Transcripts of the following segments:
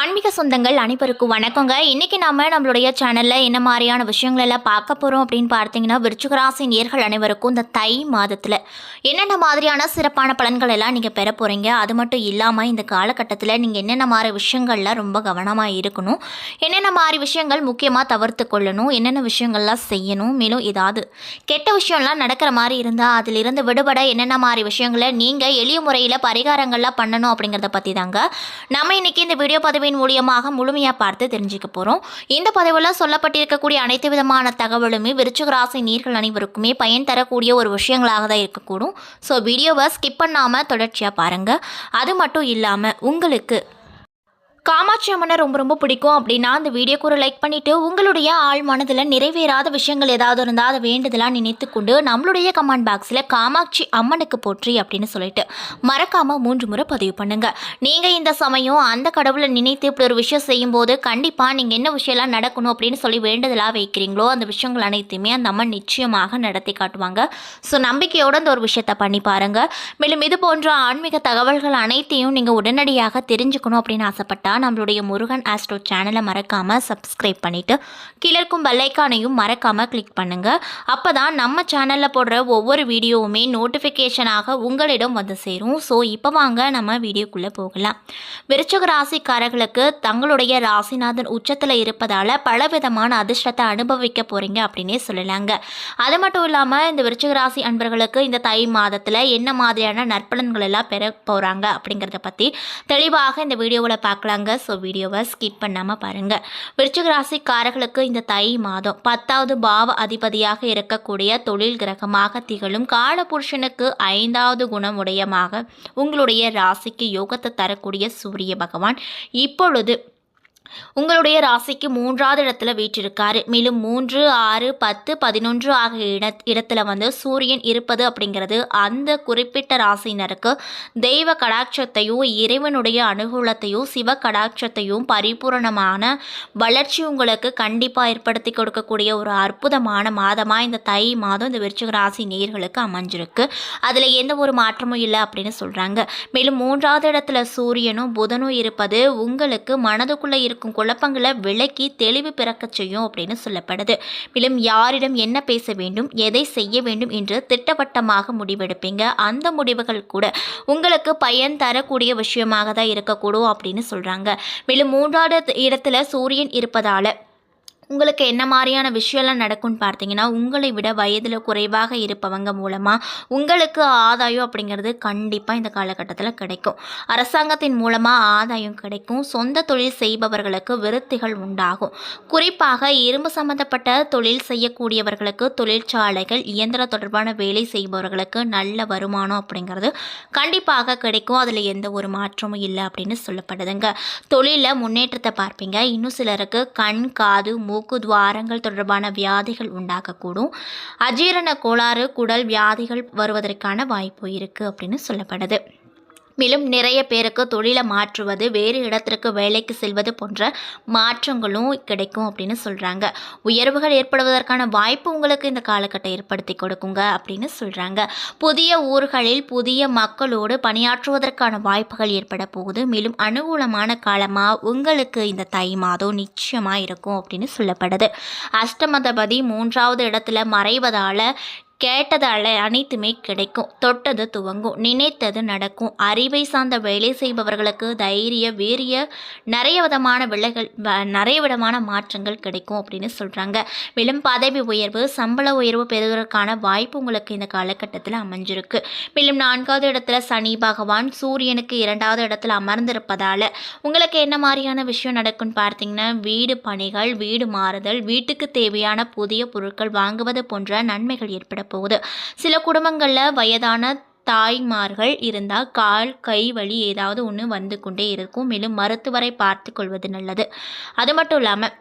ஆன்மீக சொந்தங்கள் அனைவருக்கும் வணக்கங்க. இன்னைக்கு நாம நம்மளுடைய சேனல்ல என்ன மாதிரியான விஷயங்கள் எல்லாம் பார்க்க போறோம் அப்படின்னு பார்த்தீங்கன்னா விருச்சிகராசி நேர்கள் அனைவருக்கும் இந்த தை மாதத்துல என்னென்ன மாதிரியான சிறப்பான பலன்கள் எல்லாம் நீங்க பெற போறீங்க? அது மட்டும் இல்லாம இந்த காலகட்டத்தில் நீங்க என்னென்ன மாதிரி விஷயங்கள்லாம் ரொம்ப கவனமா இருக்கணும்? என்னென்ன மாதிரி விஷயங்கள் முக்கியமா தவிர்த்து கொள்ளணும்? என்னென்ன விஷயங்கள்லாம் செய்யணும்? மேலும் ஏதாவது கெட்ட விஷயம்லாம் நடக்கிற மாதிரி இருந்தால் அதிலிருந்து விடுபட என்னென்ன மாதிரி விஷயங்களை நீங்கள் எளிய முறையில் பரிகாரங்கள்லாம் பண்ணணும் அப்படிங்கிறத பற்றி தாங்க நம்ம இன்னைக்கு இந்த வீடியோ பதவி பதிவின் மூலியமாக முழுமையாக பார்த்து தெரிஞ்சுக்க போகிறோம் இந்த பதிவில் சொல்லப்பட்டிருக்கக்கூடிய அனைத்து விதமான தகவலுமே விருச்சிக ராசி நீர்கள் அனைவருக்குமே பயன் தரக்கூடிய ஒரு விஷயங்களாக தான் இருக்கக்கூடும். ஸோ வீடியோவை ஸ்கிப் பண்ணாமல் தொடர்ச்சியாக பாருங்கள் அது மட்டும் இல்லாமல் உங்களுக்கு காமாட்சி அம்மனை ரொம்ப ரொம்ப பிடிக்கும் அப்படின்னா அந்த வீடியோக்கு ஒரு லைக் பண்ணிவிட்டு உங்களுடைய ஆள் மனதில் நிறைவேறாத விஷயங்கள் ஏதாவது இருந்தால் அதை வேண்டுதலாக நினைத்து கொண்டு நம்மளுடைய கமெண்ட் பாக்ஸில் காமாட்சி அம்மனுக்கு போற்றி அப்படின்னு சொல்லிட்டு மறக்காமல் மூன்று முறை பதிவு பண்ணுங்கள் நீங்கள் இந்த சமயம் அந்த கடவுளை நினைத்து இப்படி ஒரு விஷயம் செய்யும்போது கண்டிப்பாக நீங்கள் என்ன விஷயம்லாம் நடக்கணும் அப்படின்னு சொல்லி வேண்டுதலாக வைக்கிறீங்களோ அந்த விஷயங்கள் அனைத்தையுமே அந்த அம்மன் நிச்சயமாக நடத்தி காட்டுவாங்க. ஸோ நம்பிக்கையோடு அந்த ஒரு விஷயத்தை பண்ணி பாருங்கள் மேலும் இது போன்ற ஆன்மீக தகவல்கள் அனைத்தையும் நீங்கள் உடனடியாக தெரிஞ்சுக்கணும் அப்படின்னு ஆசைப்பட்டா நம்மளுடைய முருகன் ஆஸ்ட்ரோ சேனலை மறக்காமல் சப்ஸ்கிரைப் பண்ணிவிட்டு கீழே இருக்கும் பெல்லைக்கானையும் மறக்காமல் கிளிக் பண்ணுங்கள் அப்போ தான் நம்ம சேனலில் போடுற ஒவ்வொரு வீடியோவுமே நோட்டிஃபிகேஷனாக உங்களிடம் வந்து சேரும். ஸோ இப்போ வாங்க நம்ம வீடியோக்குள்ளே போகலாம். விருச்சக ராசிக்காரர்களுக்கு தங்களுடைய ராசிநாதன் உச்சத்தில் இருப்பதால் பலவிதமான அதிர்ஷ்டத்தை அனுபவிக்க போகிறீங்க அப்படின்னே சொல்லலாங்க. அது மட்டும் இல்லாமல் இந்த விருச்சக ராசி அன்பர்களுக்கு இந்த தை மாதத்தில் என்ன மாதிரியான நற்பலன்கள் எல்லாம் பெற போகிறாங்க அப்படிங்கிறத பற்றி தெளிவாக இந்த வீடியோவில் பார்க்கலாங்க. ஸோ வீடியோவை ஸ்கிப் பண்ணாமல் பாருங்கள் விருச்சிக ராசிக்காரர்களுக்கு இந்த தை மாதம் பத்தாவது பாவ அதிபதியாக இருக்கக்கூடிய தொழில் கிரகமாக திகழும் காலபுருஷனுக்கு ஐந்தாவது குணமுடையமாக உங்களுடைய ராசிக்கு யோகத்தை தரக்கூடிய சூரிய பகவான் இப்பொழுது உங்களுடைய ராசிக்கு மூன்றாவது இடத்துல வீற்றிருக்காரு. மேலும் மூன்று ஆறு பத்து பதினொன்று ஆகிய இட இடத்துல வந்து சூரியன் இருப்பது அப்படிங்கிறது அந்த குறிப்பிட்ட ராசினருக்கு தெய்வ கடாட்சத்தையும் இறைவனுடைய அனுகூலத்தையும் சிவ கடாட்சத்தையும் பரிபூரணமான வளர்ச்சி உங்களுக்கு கண்டிப்பாக ஏற்படுத்தி கொடுக்கக்கூடிய ஒரு அற்புதமான மாதமாக இந்த தை மாதம் இந்த விருச்சிக ராசி நேர்களுக்கு அமைஞ்சிருக்கு. அதில் எந்த ஒரு மாற்றமும் இல்லை அப்படின்னு சொல்கிறாங்க மேலும் மூன்றாவது இடத்துல சூரியனும் புதனும் இருப்பது உங்களுக்கு மனதுக்குள்ளே இருக்கும் குழப்பங்களை விலக்கி தெளிவு பிறக்கச் செய்யும் அப்படின்னு சொல்லப்படுது. மேலும் யாரிடம் என்ன பேச வேண்டும் எதை செய்ய வேண்டும் என்று திட்டவட்டமாக முடிவெடுப்பீங்க. அந்த முடிவுகள் கூட உங்களுக்கு பயன் தரக்கூடிய விஷயமாக தான் இருக்கக்கூடும் அப்படின்னு சொல்கிறாங்க மேலும் மூன்றாவது இடத்துல சூரியன் இருப்பதால் உங்களுக்கு என்ன மாதிரியான விஷயம்லாம் நடக்கும்னு பார்த்தீங்கன்னா உங்களை விட வயதில் குறைவாக இருப்பவங்க மூலமாக உங்களுக்கு ஆதாயம் அப்படிங்கிறது கண்டிப்பாக இந்த காலகட்டத்தில் கிடைக்கும். அரசாங்கத்தின் மூலமாக ஆதாயம் கிடைக்கும். சொந்த தொழில் செய்பவர்களுக்கு விருத்திகள் உண்டாகும். குறிப்பாக இரும்பு சம்பந்தப்பட்ட தொழில் செய்யக்கூடியவர்களுக்கு தொழிற்சாலைகள் இயந்திர தொடர்பான வேலை செய்பவர்களுக்கு நல்ல வருமானம் அப்படிங்கிறது கண்டிப்பாக கிடைக்கும். அதில் எந்த ஒரு மாற்றமும் இல்லை அப்படின்னு சொல்லப்படுதுங்க. தொழிலில் முன்னேற்றத்தை பார்ப்பீங்க. இன்னும் சிலருக்கு கண் காது மூ மூக்கு துவாரங்கள் தொடர்பான வியாதிகள் உண்டாகக்கூடும். அஜீரண கோளாறு குடல் வியாதிகள் வருவதற்கான வாய்ப்பு இருக்குது அப்படின்னு சொல்லப்படுது. மேலும் நிறைய பேருக்கு தொழிலை மாற்றுவது வேறு இடத்திற்கு வேலைக்கு செல்வது போன்ற மாற்றங்களும் கிடைக்கும் அப்படின்னு சொல்கிறாங்க உயர்வுகள் ஏற்படுவதற்கான வாய்ப்பு உங்களுக்கு இந்த காலகட்டம் ஏற்படுத்தி கொடுக்குங்க அப்படின்னு சொல்கிறாங்க புதிய ஊர்களில் புதிய மக்களோடு பணியாற்றுவதற்கான வாய்ப்புகள் ஏற்பட போகுது. மேலும் அனுகூலமான காலமாக உங்களுக்கு இந்த தை மாதம் நிச்சயமாக இருக்கும் அப்படின்னு சொல்லப்படுது. அஷ்டமதபதி மூன்றாவது இடத்துல மறைவதால் கேட்டது அலை அனைத்துமே கிடைக்கும். தொட்டது துவங்கும். நினைத்தது நடக்கும். அறிவை சார்ந்த வேலை செய்பவர்களுக்கு தைரிய வீரிய நிறைய விதமான விலைகள் வ- நிறைய விதமான மாற்றங்கள் கிடைக்கும் அப்படின்னு சொல்கிறாங்க மேலும் பதவி உயர்வு சம்பள உயர்வு பெறுவதற்கான வாய்ப்பு உங்களுக்கு இந்த காலகட்டத்தில் அமைஞ்சிருக்கு. மேலும் நான்காவது இடத்துல சனி பகவான் சூரியனுக்கு இரண்டாவது இடத்துல அமர்ந்திருப்பதால் உங்களுக்கு என்ன மாதிரியான விஷயம் நடக்கும்னு பார்த்தீங்கன்னா வீடு பணிகள் வீடு மாறுதல் வீட்டுக்கு தேவையான புதிய பொருட்கள் வாங்குவது போன்ற நன்மைகள் ஏற்பட போகுது. சில குடும்பங்களில் வயதான தாய்மார்கள் இருந்தால் கால் கை வலி ஏதாவது ஒன்று வந்து கொண்டே இருக்கும். மேலும் மருத்துவரை பார்த்து கொள்வது நல்லது. அது மட்டும் இல்லாமல்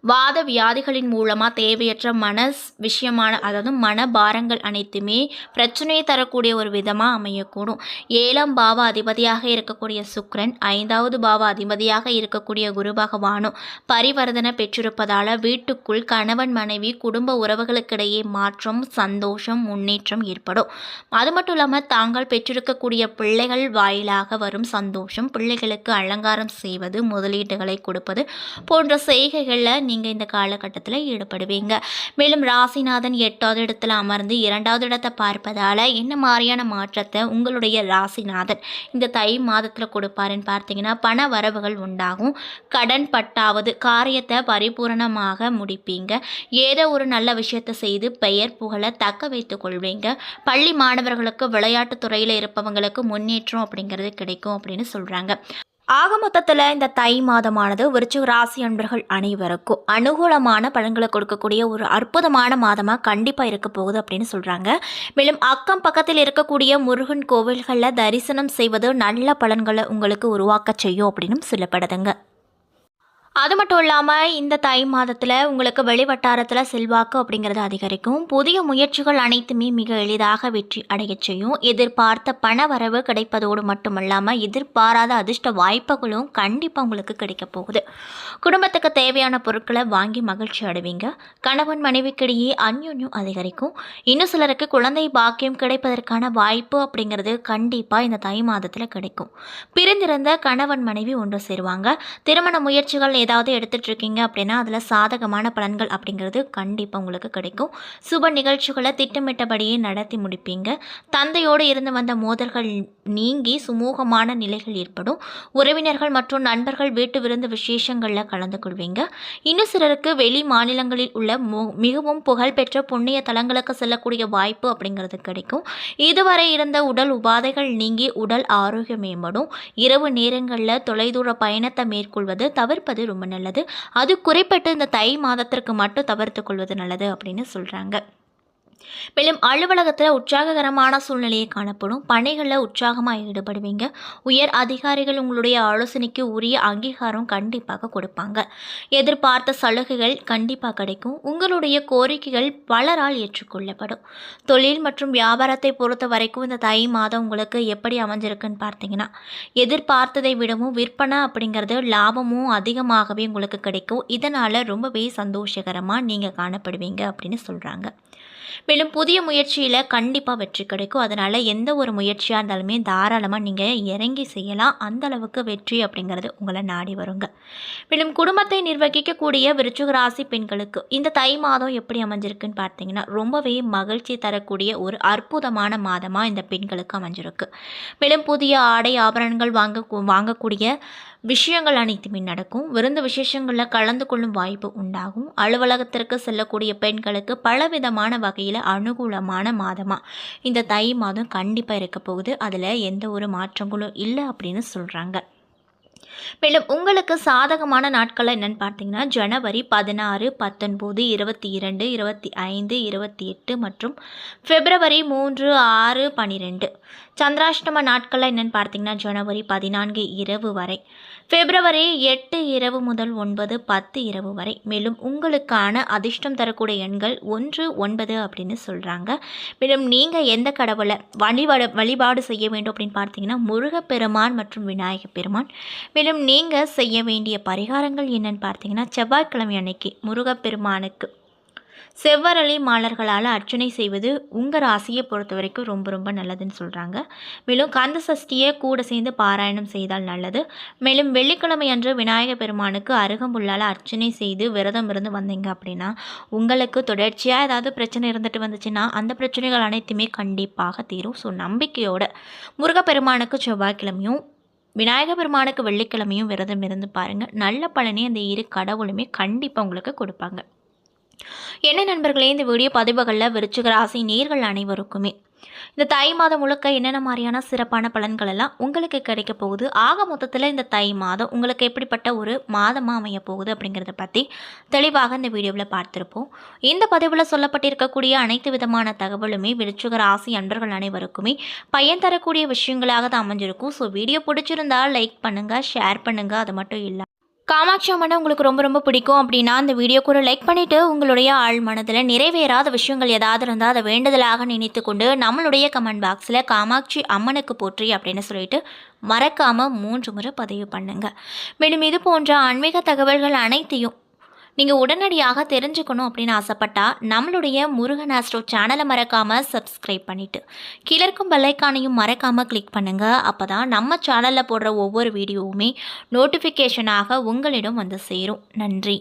வாத வியாதிகளின் மூலமாக தேவையற்ற மன விஷயமான அதாவது மன பாரங்கள் அனைத்துமே பிரச்சனையை தரக்கூடிய ஒரு விதமாக அமையக்கூடும். ஏழாம் பாவ அதிபதியாக இருக்கக்கூடிய சுக்ரன் ஐந்தாவது பாவ அதிபதியாக இருக்கக்கூடிய குரு பகவானும் பரிவர்த்தனை பெற்றிருப்பதால் வீட்டுக்குள் கணவன் மனைவி குடும்ப உறவுகளுக்கிடையே மாற்றம் சந்தோஷம் முன்னேற்றம் ஏற்படும். அது மட்டும் இல்லாமல் தாங்கள் பெற்றிருக்கக்கூடிய பிள்ளைகள் வாயிலாக வரும் சந்தோஷம் பிள்ளைகளுக்கு அலங்காரம் செய்வது முதலீடுகளை கொடுப்பது போன்ற செய்கைகள் நீங்கள் இந்த காலகட்டத்தில் ஈடுபடுவீங்க. மேலும் ராசிநாதன் எட்டாவது இடத்துல அமர்ந்து இரண்டாவது இடத்தை பார்ப்பதால் என்ன மாதிரியான மாற்றத்தை உங்களுடைய ராசிநாதன் இந்த தை மாதத்தில் கொடுப்பாருன்னு பார்த்தீங்கன்னா பண வரவுகள் உண்டாகும். கடன் பட்டாவது காரியத்தை பரிபூரணமாக முடிப்பீங்க. ஏதோ ஒரு நல்ல விஷயத்தை செய்து பெயர் புகழை தக்க வைத்துக் கொள்வீங்க. பள்ளி மாணவர்களுக்கு விளையாட்டு துறையில் இருப்பவங்களுக்கு முன்னேற்றம் அப்படிங்கிறது கிடைக்கும் அப்படின்னு சொல்கிறாங்க ஆக மொத்தத்தில் இந்த தை மாதமானது விருச்சிக ராசி அன்பர்கள் அனைவருக்கும் அனுகூலமான பலன்களை கொடுக்கக்கூடிய ஒரு அற்புதமான மாதமாக கண்டிப்பாக இருக்க போகுது அப்படின்னு சொல்கிறாங்க மேலும் அக்கம் பக்கத்தில் இருக்கக்கூடிய முருகன் கோவில்களில் தரிசனம் செய்வது நல்ல பலன்களை உங்களுக்கு உருவாக்க செய்யும் அப்படின்னு சொல்லப்படுதுங்க. அது மட்டும் இல்லாமல் இந்த தை மாதத்தில் உங்களுக்கு வெளிவட்டாரத்தில் செல்வாக்கு அப்படிங்கிறது அதிகரிக்கும். புதிய முயற்சிகள் அனைத்துமே மிக எளிதாக வெற்றி அடையச் செய்யும். எதிர்பார்த்த பண வரவு கிடைப்பதோடு மட்டுமல்லாமல் எதிர்பாராத அதிர்ஷ்ட வாய்ப்புகளும் கண்டிப்பாக உங்களுக்கு கிடைக்க போகுது. குடும்பத்துக்கு தேவையான பொருட்களை வாங்கி மகிழ்ச்சி அடைவீங்க. கணவன் மனைவிக்கிடையே அந்யோன்யம் அதிகரிக்கும். இன்னும் சிலருக்கு குழந்தை பாக்கியம் கிடைப்பதற்கான வாய்ப்பு அப்படிங்கிறது கண்டிப்பாக இந்த தை மாதத்தில் கிடைக்கும். பிரிந்திருந்த கணவன் மனைவி ஒன்று சேருவாங்க. திருமண முயற்சிகள் ஏதாவது எடுத்துகிட்டு இருக்கீங்க அப்படின்னா அதில் சாதகமான பலன்கள் அப்படிங்கிறது கண்டிப்பாக உங்களுக்கு கிடைக்கும். சுப நிகழ்ச்சிகளை திட்டமிட்டபடியே நடத்தி முடிப்பீங்க. தந்தையோடு இருந்து வந்த மோதல்கள் நீங்கி சுமூகமான நிலைகள் ஏற்படும். உறவினர்கள் மற்றும் நண்பர்கள் வீட்டு விருந்து விசேஷங்களில் கலந்து கொள்வீங்க. இன்னும் சிலருக்கு வெளி மாநிலங்களில் உள்ள மிகவும் புகழ்பெற்ற புண்ணிய தலங்களுக்கு செல்லக்கூடிய வாய்ப்பு அப்படிங்கிறது கிடைக்கும். இதுவரை இருந்த உடல் உபாதைகள் நீங்கி உடல் ஆரோக்கியம் மேம்படும். இரவு நேரங்களில் தொலைதூர பயணத்தை மேற்கொள்வது தவிர்ப்பது ரொம்ப நல்லது. அது குறிப்பிட்டு இந்த தை மாதத்திற்கு மட்டும் தவிர்த்து கொள்வது நல்லது அப்படின்னு சொல்கிறாங்க மேலும் அலுவலகத்தில் உற்சாககரமான சூழ்நிலையை காணப்படும். பணிகளில் உற்சாகமாக ஈடுபடுவீங்க. உயர் அதிகாரிகள் உங்களுடைய ஆலோசனைக்கு உரிய அங்கீகாரம் கண்டிப்பாக கொடுப்பாங்க. எதிர்பார்த்த சலுகைகள் கண்டிப்பாக கிடைக்கும். உங்களுடைய கோரிக்கைகள் பலரால் ஏற்றுக்கொள்ளப்படும். தொழில் மற்றும் வியாபாரத்தை பொறுத்த வரைக்கும் இந்த தை மாதம் உங்களுக்கு எப்படி அமைஞ்சிருக்குன்னு பார்த்தீங்கன்னா எதிர்பார்த்ததை விடவும் விற்பனை அப்படிங்கிறது லாபமும் அதிகமாகவே உங்களுக்கு கிடைக்கும். இதனால் ரொம்பவே சந்தோஷகரமாக நீங்கள் காணப்படுவீங்க அப்படின்னு சொல்கிறாங்க மேலும் புதிய முயற்சியில் கண்டிப்பாக வெற்றி கிடைக்கும். அதனால் எந்த ஒரு முயற்சியாக இருந்தாலுமே தாராளமாக நீங்கள் இறங்கி செய்யலாம். அந்த அளவுக்கு வெற்றி அப்படிங்கிறது உங்களை நாடி வருங்க. மேலும் குடும்பத்தை நிர்வகிக்கக்கூடிய விருச்சுக ராசி பெண்களுக்கு இந்த தை மாதம் எப்படி அமைஞ்சிருக்குன்னு பார்த்தீங்கன்னா ரொம்பவே மகிழ்ச்சி தரக்கூடிய ஒரு அற்புதமான மாதமாக இந்த பெண்களுக்கு அமைஞ்சிருக்கு. மேலும் புதிய ஆடை ஆபரணங்கள் வாங்க வாங்கக்கூடிய விஷயங்கள் அனைத்துமே நடக்கும். விருந்து விசேஷங்களில் கலந்து கொள்ளும் வாய்ப்பு உண்டாகும். அலுவலகத்திற்கு செல்லக்கூடிய பெண்களுக்கு பலவிதமான வகையில் அனுகூலமான மாதமாக இந்த தை மாதம் கண்டிப்பாக இருக்க போகுது. அதில் எந்த ஒரு மாற்றங்களும் இல்லை அப்படின்னு சொல்கிறாங்க மேலும் உங்களுக்கு சாதகமான நாட்கள் என்னன்னு பார்த்தீங்கன்னா ஜனவரி பதினாறு பத்தொன்பது இருபத்தி இரண்டு இருபத்தி ஐந்து இருபத்தி எட்டு மற்றும் பிப்ரவரி மூன்று ஆறு பன்னிரெண்டு சந்திராஷ்டம நாட்களில் என்னென்னு பார்த்தீங்கன்னா ஜனவரி பதினான்கு இரவு வரை. பிப்ரவரி எட்டு இரவு முதல் ஒன்பது பத்து இரவு வரை. மேலும் உங்களுக்கான அதிர்ஷ்டம் தரக்கூடிய எண்கள் ஒன்று ஒன்பது அப்படின்னு சொல்கிறாங்க மேலும் நீங்கள் எந்த கடவுளை வழிபாடு வழிபாடு செய்ய வேண்டும் அப்படின்னு பார்த்தீங்கன்னா முருகப்பெருமான் மற்றும் விநாயகப் பெருமான். மேலும் நீங்கள் செய்ய வேண்டிய பரிகாரங்கள் என்னென்னு பார்த்தீங்கன்னா செவ்வாய்க்கிழமை அன்னைக்கு முருகப்பெருமானுக்கு செவ்வரளி மாலர்களால் அர்ச்சனை செய்வது உங்கள் ராசியை பொறுத்த வரைக்கும் ரொம்ப ரொம்ப நல்லதுன்னு சொல்கிறாங்க மேலும் கந்த சஷ்டியை கூட சேர்ந்து பாராயணம் செய்தால் நல்லது. மேலும் வெள்ளிக்கிழமை அன்று விநாயக பெருமானுக்கு அருகம்புல்லால் அர்ச்சனை செய்து விரதம் இருந்து வந்தீங்க அப்படின்னா உங்களுக்கு தொடர்ச்சியாக ஏதாவது பிரச்சனை இருந்துட்டு வந்துச்சுன்னா அந்த பிரச்சனைகள் அனைத்துமே கண்டிப்பாக தீரும். ஸோ நம்பிக்கையோட முருகப்பெருமானுக்கு செவ்வாய்க்கிழமையும் விநாயக பெருமானுக்கு வெள்ளிக்கிழமையும் விரதம் இருந்து பாருங்கள் நல்ல பலனே அந்த இரு கடவுளுமே கண்டிப்பாக உங்களுக்கு கொடுப்பாங்க. என்ன நண்பர்களே இந்த வீடியோ பதிவுகளில் விருச்சிக ராசி நேர்கள் அனைவருக்குமே. இந்த தை மாதம் முழுக்க என்னென்ன மாதிரியான சிறப்பான பலன்கள் எல்லாம் உங்களுக்கு கிடைக்க போகுது? ஆக மொத்தத்தில் இந்த தை மாதம் உங்களுக்கு எப்படிப்பட்ட ஒரு மாதமாக அமைய போகுது அப்படிங்கிறத பற்றி தெளிவாக இந்த வீடியோவில் பார்த்துருப்போம். இந்த பதிவில் சொல்லப்பட்டிருக்கக்கூடிய அனைத்து விதமான தகவலுமே விருச்சிக ராசி அன்பர்கள் அனைவருக்குமே பயன் தரக்கூடிய விஷயங்களாக தான் அமைஞ்சிருக்கும். ஸோ வீடியோ பிடிச்சிருந்தால் லைக் பண்ணுங்கள் ஷேர் பண்ணுங்கள் அது மட்டும் இல்லை காமாட்சி அம்மனை உங்களுக்கு ரொம்ப ரொம்ப பிடிக்கும் அப்படின்னா அந்த வீடியோ கூட லைக் பண்ணிவிட்டு உங்களுடைய ஆள் மனதில் நிறைவேறாத விஷயங்கள் ஏதாவது இருந்தால் அதை வேண்டுதலாக நினைத்து கொண்டு நம்மளுடைய கமெண்ட் பாக்ஸில் காமாட்சி அம்மனுக்கு போற்றி அப்படின்னு சொல்லிட்டு மறக்காமல் மூன்று முறை பதிவு பண்ணுங்கள் மேலும் இது போன்ற ஆன்மீக தகவல்கள் அனைத்தையும் நீங்கள் உடனடியாக தெரிஞ்சுக்கணும் அப்படின்னு ஆசைப்பட்டா நம்மளுடைய முருகன் ஆஸ்ட்ரோ சேனலை மறக்காமல் சப்ஸ்கிரைப் பண்ணிவிட்டு கீழே இருக்கும் பெல்லைக்கானையும் மறக்காமல் கிளிக் பண்ணுங்கள் அப்போ தான் நம்ம சேனலில் போடுற ஒவ்வொரு வீடியோவுமே நோட்டிஃபிகேஷனாக உங்களிடம் வந்து சேரும். நன்றி.